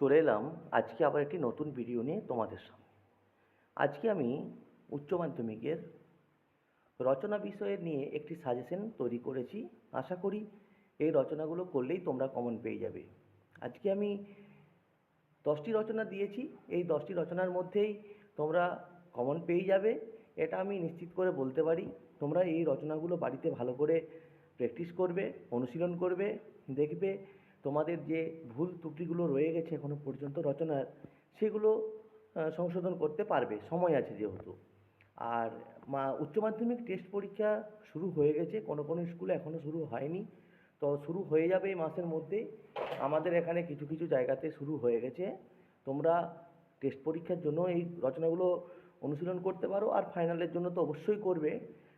চলে এলাম আজকে আবার একটি নতুন ভিডিও নিয়ে তোমাদের সামনে। আজকে আমি উচ্চ মাধ্যমিকের রচনা বিষয়ে নিয়ে একটি সাজেশন তৈরি করেছি। আশা করি এই রচনাগুলো করলেই তোমরা কমন পেয়ে যাবে। আজকে আমি দশটি রচনা দিয়েছি। এই দশটি রচনার মধ্যেই তোমরা কমন পেয়ে যাবে। এটা আমি নিশ্চিত করে বলতে পারি, তোমরা এই রচনাগুলো বাড়িতে ভালো করে প্র্যাকটিস করবে, অনুশীলন করবে, দেখবে তোমাদের যে ভুল ত্রুটিগুলো রয়ে গেছে এখনও পর্যন্ত রচনার, সেগুলো সংশোধন করতে পারবে, সময় আছে যেহেতু। আর মা, উচ্চ মাধ্যমিক টেস্ট পরীক্ষা শুরু হয়ে গেছে, কোনো কোনো স্কুলে এখনও শুরু হয়নি। তো শুরু হয়ে যাবে এই মাসের মধ্যেই আমাদের এখানে কিছু কিছু জায়গাতে শুরু হয়ে গেছে। তোমরা টেস্ট পরীক্ষার জন্য এই রচনাগুলো অনুশীলন করতে পারো, আর ফাইনালের জন্য তো অবশ্যই করবে,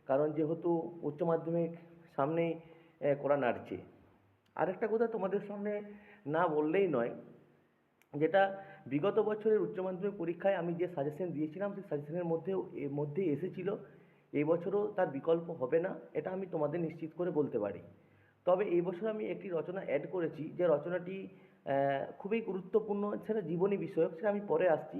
কারণ যেহেতু উচ্চ মাধ্যমিক সামনেই করা নাড়ছে। আরেকটা কথা তোমাদের সামনে না বললেই নয়, যেটা বিগত বছরের উচ্চ মাধ্যমিক পরীক্ষায় আমি যে সাজেশন দিয়েছিলাম, সেই সাজেশনের মধ্যেও, এর মধ্যেই এসেছিল, এই বছরও তার বিকল্প হবে না, এটা আমি তোমাদের নিশ্চিত করে বলতে পারি। তবে এই বছর আমি একটি রচনা অ্যাড করেছি, যে রচনাটি খুবই গুরুত্বপূর্ণ, সেটা জীবনী বিষয়ক, সেটা আমি পরে আসছি।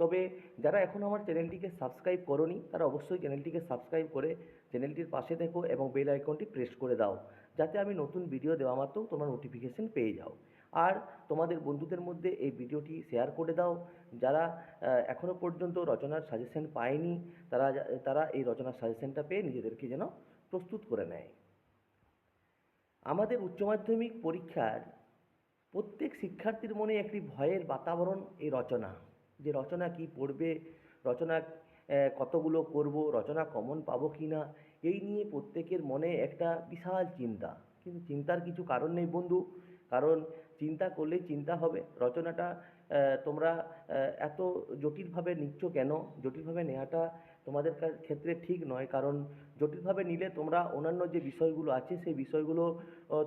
তবে যারা এখন আমার চ্যানেলটিকে সাবস্ক্রাইব করনি, তারা অবশ্যই চ্যানেলটিকে সাবস্ক্রাইব করে চ্যানেলটির পাশে থেকো এবং বেল আইকনটি প্রেস করে দাও। যাতে আমি নতুন ভিডিও দেওয়া মাত্র তোমরা নোটিফিকেশন পেয়ে যাও। আর তোমাদের বন্ধুদের মধ্যে এই ভিডিওটি শেয়ার করে দাও। যারা আহ, এখনও পর্যন্ত রচনার সাজেশন পায়নি তারা তারা এই রচনার সাজেশনটা পেয়ে নিজেদেরকে যেন প্রস্তুত করে নেয়। আমাদের উচ্চ মাধ্যমিক পরীক্ষার প্রত্যেক শিক্ষার্থীর মনে একটি ভয়ের বাতাবরণ এই রচনা। যে রচনা কি পড়বে রচনা কতগুলো করব রচনা কমন পাবো কি না এই নিয়ে প্রত্যেকের মনে একটা বিশাল চিন্তা। কিন্তু চিন্তার কিছু কারণ নেই বন্ধু। কারণ চিন্তা করলেই চিন্তা হবে। রচনাটা তোমরা এত জটিলভাবে নিচ্ছ কেন? জটিলভাবে নেওয়াটা তোমাদের ক্ষেত্রে ঠিক নয়। কারণ জটিলভাবে নিলে তোমরা অন্যান্য যে বিষয়গুলো আছে, সেই বিষয়গুলো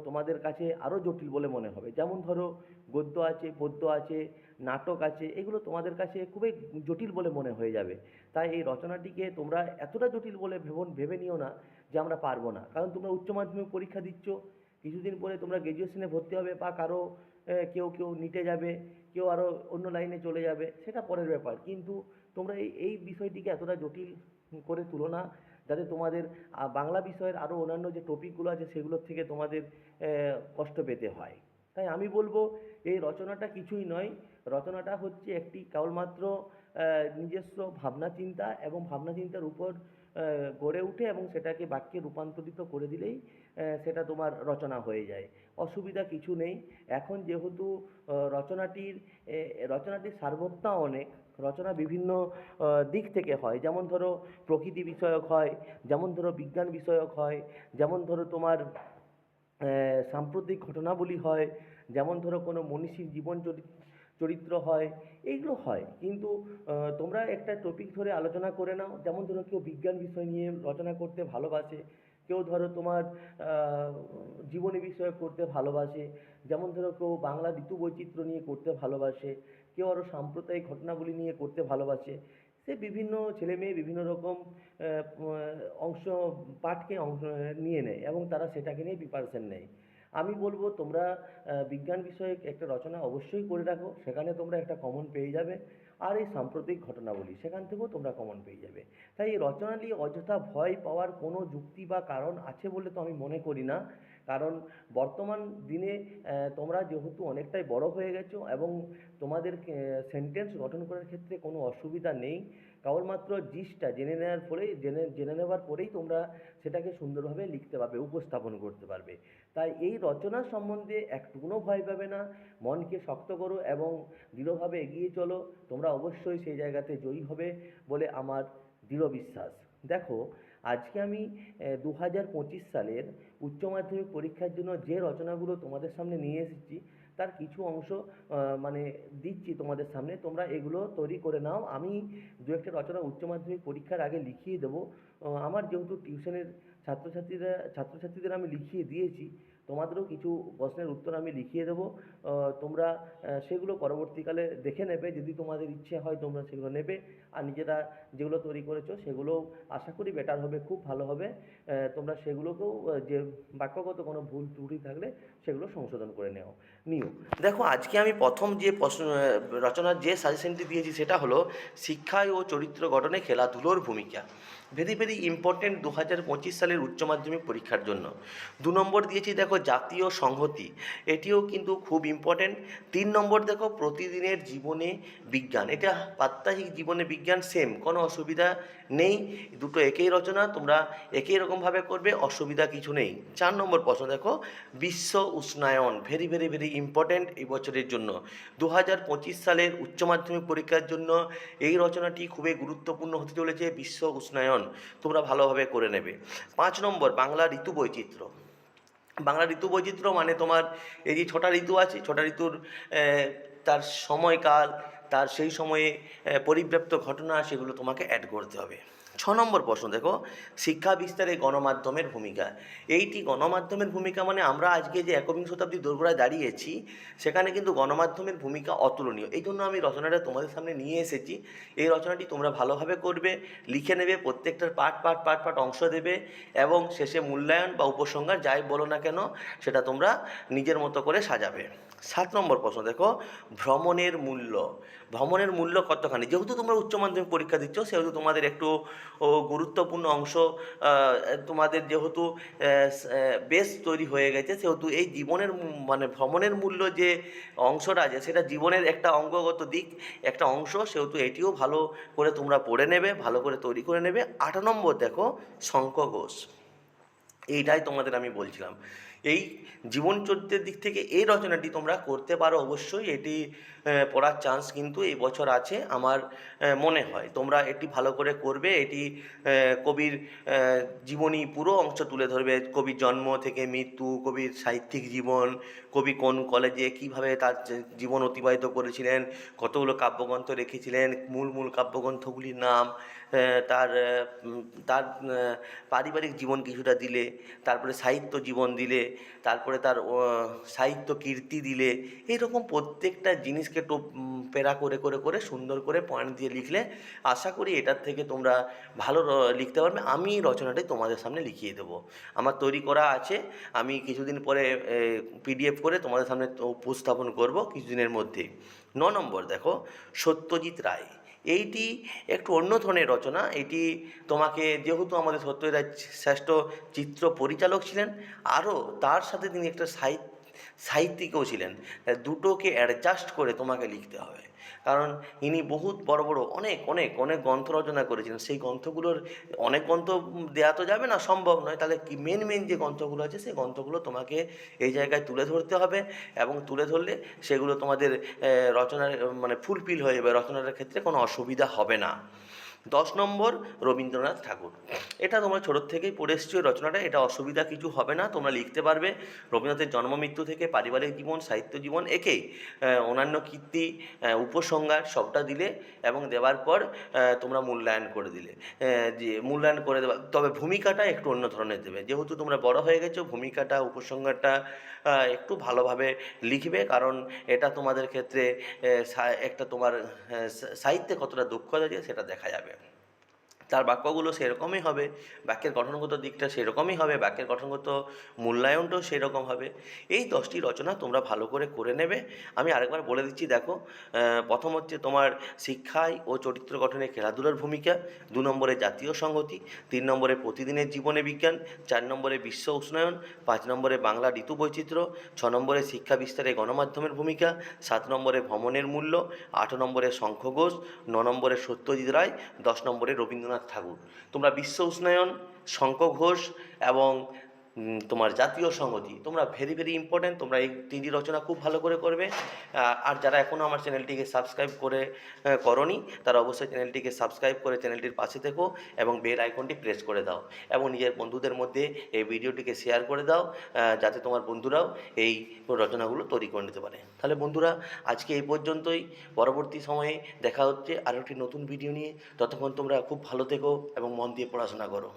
তোমাদের কাছে আরও জটিল বলে মনে হবে। যেমন ধরো, গদ্য আছে, পদ্য আছে নাটক আছে, এগুলো তোমাদের কাছে খুবই জটিল বলে মনে হয়ে যাবে। তাই এই রচনাটিকে তোমরা এতটা জটিল বলে ভেব, ভেবে নিও না যে আমরা পারব না। কারণ তোমরা উচ্চ মাধ্যমিক পরীক্ষা দিচ্ছ, কিছুদিন পরে তোমরা গ্র্যাজুয়েশনে ভর্তি হবে বা কারও কেউ কেউ নিটে যাবে, কেউ আরও অন্য লাইনে চলে যাবে, সেটা পরের ব্যাপার। কিন্তু তোমরা এই এই বিষয়টিকে এতটা জটিল করে তুলো না, যাতে তোমাদের বাংলা বিষয়ের আরও অন্যান্য যে টপিকগুলো আছে, সেগুলোর থেকে তোমাদের কষ্ট পেতে হয়। তাই আমি বলব, এই রচনাটা কিছুই নয়। রচনাটা হচ্ছে একটি কেবলমাত্র নিজস্ব ভাবনা চিন্তা এবং ভাবনা চিন্তার উপর গড়ে উঠে এবং সেটাকে বাক্যে রূপান্তরিত করে দিলেই সেটা তোমার রচনা হয়ে যায়। অসুবিধা কিছু নেই। এখন যেহেতু রচনাটির রচনাটির সারবত্তা অনেক, রচনা বিভিন্ন দিক থেকে হয়। যেমন ধরো প্রকৃতি বিষয়ক হয়, যেমন ধরো বিজ্ঞান বিষয়ক হয়, যেমন ধরো তোমার সাম্প্রতিক ঘটনাবলী হয়, যেমন ধরো কোনো মনীষীর জীবন চরি- চরিত্র হয়, এইগুলো হয়। কিন্তু তোমরা একটা টপিক ধরে আলোচনা করে নাও। যেমন ধরো কেউ বিজ্ঞান বিষয় নিয়ে রচনা করতে ভালোবাসে, কেউ ধরো তোমার জীবনী বিষয় করতে ভালোবাসে, যেমন ধরো কেউ বাংলা ঋতু বৈচিত্র্য নিয়ে করতে ভালোবাসে, কেউ আরও সাম্প্রদায়িক ঘটনাবলী নিয়ে করতে ভালোবাসে। সে বিভিন্ন ছেলে মেয়ে বিভিন্ন রকম অংশ, পাঠকে অংশ নিয়ে নেয় এবং তারা সেটাকে নিয়ে প্রিপারেশন নেয়। আমি বলব তোমরা বিজ্ঞান বিষয়ে একটা রচনা অবশ্যই করে রাখো। সেখানে তোমরা একটা কমন পেয়ে যাবে। আর এই সাম্প্রতিক ঘটনাবলী, সেখান থেকেও তোমরা কমন পেয়ে যাবে। তাই এই রচনা নিয়ে অযথা ভয় পাওয়ার কোনো যুক্তি বা কারণ আছে বলে তো আমি মনে করি না। কারণ বর্তমান দিনে তোমরা যেহেতু অনেকটাই বড় হয়ে গেছো এবং তোমাদের সেন্টেন্স গঠন করার ক্ষেত্রে কোনো অসুবিধা নেই। কেবলমাত্র জিসটা জেনে নেওয়ার পরেই, জেনে জেনে নেওয়ার পরেই তোমরা সেটাকে সুন্দরভাবে লিখতে পারবে, উপস্থাপন করতে পারবে। তাই এই রচনা সম্বন্ধে একটুকুনো ভয় পাবে না, মনকে শক্ত করো এবং দৃঢ়ভাবে এগিয়ে চলো, তোমরা অবশ্যই সেই জায়গাতে জয়ী হবে বলে আমার দৃঢ় বিশ্বাস। দেখো, আজকে আমি দু হাজার পঁচিশ সালের উচ্চ মাধ্যমিক পরীক্ষার জন্য যে রচনাগুলো তোমাদের সামনে নিয়ে এসেছি, তার কিছু অংশ মানে দিচ্ছি তোমাদের সামনে, তোমরা এগুলো তৈরি করে নাও। আমি দু একটা রচনা উচ্চ মাধ্যমিক পরীক্ষার আগে লিখিয়ে দেবো। আমার যেহেতু টিউশনের ছাত্রছাত্রীরা, ছাত্রছাত্রীদের আমি লিখিয়ে দিয়েছি, তোমাদেরও কিছু প্রশ্নের উত্তর আমি লিখিয়ে দেবো। তোমরা সেগুলো পরবর্তীকালে দেখে নেবে, যদি তোমাদের ইচ্ছে হয় তোমরা সেগুলো নেবে। আর নিজেরা যেগুলো তৈরি করেছ সেগুলো আশা করি বেটার হবে, খুব ভালো হবে। তোমরা সেগুলোকেও যে বাক্যগত কোনো ভুল ত্রুটি থাকলে সেগুলো সংশোধন করে নেও, নিও। দেখো, আজকে আমি প্রথম যে প্রশ্ন রচনার যে সাজেশনটি দিয়েছি সেটা হলো, শিক্ষায় ও চরিত্র গঠনে খেলাধুলোর ভূমিকা। ভেরি ভেরি ইম্পর্টেন্ট দু হাজার পঁচিশ সালের উচ্চ মাধ্যমিক পরীক্ষার জন্য। দু নম্বর দিয়েছি, দেখো, জাতীয় সংহতি। এটিও কিন্তু খুব ইম্পর্টেন্ট তিন নম্বর, দেখো, প্রতিদিনের জীবনে বিজ্ঞান। এটা প্রাত্যহিক জীবনে বিজ্ঞান সেম কোনো অসুবিধা নেই। দুটো একই রচনা, তোমরা একই রকমভাবে করবে, অসুবিধা কিছু নেই। চার নম্বর প্রশ্ন, দেখো, বিশ্ব উষ্ণায়ন, ভেরি ভেরি ভেরি ইম্পর্ট্যান্ট এই বছরের জন্য। দু হাজার পঁচিশ সালের উচ্চ মাধ্যমিক পরীক্ষার জন্য এই রচনাটি খুবই গুরুত্বপূর্ণ হতে চলেছে, বিশ্ব উষ্ণায়ন। তোমরা ভালোভাবে করে নেবে। পাঁচ নম্বর, বাংলা ঋতু বৈচিত্র্য বাংলা ঋতু বৈচিত্র্য মানে তোমার এই যে ছটা ঋতু আছে, ছটা ঋতুর তার সময়কাল, তার সেই সময়ে পরিব্যাপ্ত ঘটনা, সেগুলো তোমাকে অ্যাড করতে হবে। ছ নম্বর প্রশ্ন, দেখো, শিক্ষা বিস্তারে গণমাধ্যমের ভূমিকা। এইটি গণমাধ্যমের ভূমিকা মানে আমরা আজকে যে একবিংশ শতাব্দী দোরগোড়ায় দাঁড়িয়েছি, সেখানে কিন্তু গণমাধ্যমের ভূমিকা অতুলনীয়। এই জন্য আমি রচনাটা তোমাদের সামনে নিয়ে এসেছি। এই রচনাটি তোমরা ভালোভাবে করবে, লিখে নেবে, প্রত্যেকটার পার্ট পার্ট পার্ট পার্ট অংশ দেবে এবং শেষে মূল্যায়ন বা উপসংহার যাই বলো না কেন, সেটা তোমরা নিজের মতো করে সাজাবে। সাত নম্বর প্রশ্ন, দেখো, ভ্রমণের মূল্য। ভ্রমণের মূল্য কতখানি? যেহেতু তোমরা উচ্চ মাধ্যমিক পরীক্ষা দিচ্ছ, সেহেতু তোমাদের একটু গুরুত্বপূর্ণ অংশ তোমাদের যেহেতু বেশ তৈরি হয়ে গেছে, সেহেতু এই জীবনের মানে ভ্রমণের মূল্য যে অংশটা আছে, সেটা জীবনের একটা অঙ্গগত দিক, একটা অংশ, সেহেতু এটিও ভালো করে তোমরা পড়ে নেবে, ভালো করে তৈরি করে নেবে। আট নম্বর, দেখো শঙ্খ ঘোষ। এইটাই তোমাদের আমি বলছিলাম। এই জীবন চরিত্রের দিক থেকে এই রচনাটি তোমরা করতে পারো। অবশ্যই এটি পড়ার চান্স কিন্তু এই বছর আছে আমার মনে হয়। তোমরা এটি ভালো করে করবে। এটি কবির জীবনী পুরো অংশ তুলে ধরবে। কবির জন্ম থেকে মৃত্যু, কবির সাহিত্যিক জীবন, কবি কোন কলেজে কীভাবে তার জীবন অতিবাহিত করেছিলেন, কতগুলো কাব্যগ্রন্থ রেখেছিলেন, মূল মূল কাব্যগ্রন্থগুলির নাম তার তার পারিবারিক জীবন কিছুটা দিলে, তারপরে সাহিত্য জীবন দিলে তারপরে তার সাহিত্য কীর্তি দিলে এইরকম প্রত্যেকটা জিনিসকে টোপ পেরা করে করে করে, সুন্দর করে পয়েন্ট দিয়ে লিখলে, আশা করি এটার থেকে তোমরা ভালো লিখতে পারবে। আমি রচনাটি তোমাদের সামনে লিখিয়ে দেবো। আমার তৈরি করা আছে, আমি কিছুদিন পরে পিডিএফ করে তোমাদের সামনে উপস্থাপন করব কিছুদিনের মধ্যেই। ন নম্বর দেখো, সত্যজিৎ রায়। এইটি একটু অন্য ধরনের রচনা। এটি তোমাকে যেহেতু আমাদের সত্যজিৎ রায় শ্রেষ্ঠ চিত্র পরিচালক ছিলেন, আরও তার সাথে তিনি একটা সাহিত্য সাহিত্যিকও ছিলেন, তাই দুটোকে অ্যাডজাস্ট করে তোমাকে লিখতে হবে। কারণ ইনি বহুত বড় বড়, অনেক অনেক অনেক গ্রন্থ রচনা করেছিলেন। সেই গ্রন্থগুলোর অনেক গ্রন্থ দেওয়া তো যাবে না, সম্ভব নয়। তাহলে কি মেন মেন যে গ্রন্থগুলো আছে, সেই গ্রন্থগুলো তোমাকে এই জায়গায় তুলে ধরতে হবে এবং তুলে ধরলে সেগুলো তোমাদের রচনার মানে ফুলফিল হয়ে যাবে। রচনার ক্ষেত্রে কোনো অসুবিধা হবে না। দশ নম্বর রবীন্দ্রনাথ ঠাকুর। এটা তোমরা ছোটোর থেকেই পড়ে এসছো রচনাটা, এটা অসুবিধা কিছু হবে না, তোমরা লিখতে পারবে। রবীন্দ্রনাথের জন্ম মৃত্যু থেকে পারিবারিক জীবন, সাহিত্য জীবন একেই অন্যান্য কীর্তি উপসংহার সবটা দিলে এবং দেওয়ার পর তোমরা মূল্যায়ন করে দিলে। যে মূল্যায়ন করে দেওয়া, তবে ভূমিকাটা একটু অন্য ধরনের দেবে। যেহেতু তোমরা বড় হয়ে গেছো, ভূমিকাটা, উপসংহারটা একটু ভালোভাবে লিখবে, কারণ এটা তোমাদের ক্ষেত্রে একটা তোমার সাহিত্যে কতটা দক্ষতা আছে সেটা দেখা যাবে। তার বাক্যগুলো সেরকমই হবে, বাক্যের গঠনগত দিকটা সেরকমই হবে, বাক্যের গঠনগত মূল্যায়নটাও সেরকম হবে। এই দশটি রচনা তোমরা ভালো করে করে নেবে। আমি আরেকবার বলে দিচ্ছি, দেখো প্রথম হচ্ছে তোমার শিক্ষায় ও চরিত্র গঠনে খেলাধুলার ভূমিকা, দু নম্বরে জাতীয় সংহতি, তিন নম্বরে প্রতিদিনের জীবনে বিজ্ঞান, চার নম্বরে বিশ্ব উষ্ণায়ন, পাঁচ নম্বরে বাংলা ঋতু বৈচিত্র্য, ছ নম্বরে শিক্ষা বিস্তারে গণমাধ্যমের ভূমিকা, সাত নম্বরে ভ্রমণের মূল্য, আট নম্বরে শঙ্খ ঘোষ ন নম্বরে সত্যজিৎ রায়, দশ নম্বরে রবীন্দ্রনাথ ঠাকুর। তোমরা বিশ্ব উষ্ণায়ন শঙ্খ ঘোষ এবং তোমার জাতীয় সংহতি তোমরা ভেরি ভেরি ইম্পর্ট্যান্ট তোমরা এই তিনটি রচনা খুব ভালো করে করবে। আর যারা এখনও আমার চ্যানেলটিকে সাবস্ক্রাইব করে করনি, তারা অবশ্যই চ্যানেলটিকে সাবস্ক্রাইব করে চ্যানেলটির পাশে থেকো এবং বেল আইকনটি প্রেস করে দাও এবং নিজের বন্ধুদের মধ্যে এই ভিডিওটিকে শেয়ার করে দাও যাতে তোমার বন্ধুরাও এই রচনাগুলো তৈরি করে নিতে পারে। তাহলে বন্ধুরা, আজকে এই পর্যন্তই। পরবর্তী সময়ে দেখা হচ্ছে আরও একটি নতুন ভিডিও নিয়ে। ততক্ষণ তোমরা খুব ভালো থেকো এবং মন দিয়ে পড়াশোনা করো।